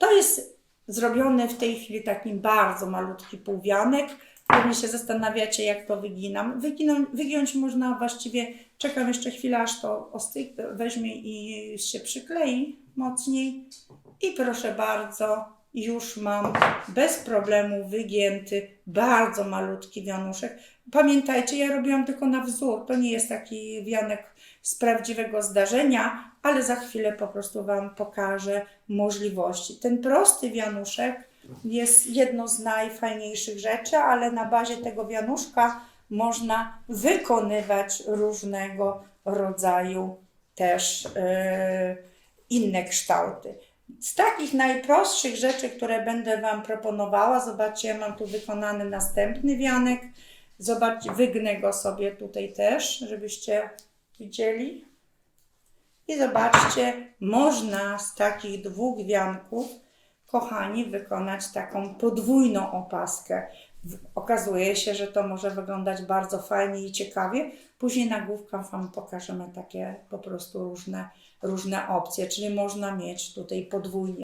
To jest zrobiony w tej chwili taki bardzo malutki półwianek. Pewnie się zastanawiacie, jak to wyginam. Wyginąć, wygiąć można właściwie, czekam jeszcze chwilę, aż to ostygnie, weźmie i się przyklei mocniej. I proszę bardzo, już mam bez problemu wygięty, bardzo malutki wianuszek. Pamiętajcie, ja robiłam tylko na wzór, to nie jest taki wianek z prawdziwego zdarzenia, ale za chwilę po prostu Wam pokażę możliwości. Ten prosty wianuszek jest jedną z najfajniejszych rzeczy, ale na bazie tego wianuszka można wykonywać różnego rodzaju też e, inne kształty. Z takich najprostszych rzeczy, które będę Wam proponowała, zobaczcie, ja mam tu wykonany następny wianek. Zobaczcie, wygnę go sobie tutaj też, żebyście widzieli. I zobaczcie, można z takich dwóch wianków, kochani, wykonać taką podwójną opaskę. Okazuje się, że to może wyglądać bardzo fajnie i ciekawie. Później na główkach Wam pokażemy takie po prostu różne, różne opcje, czyli można mieć tutaj podwójnie.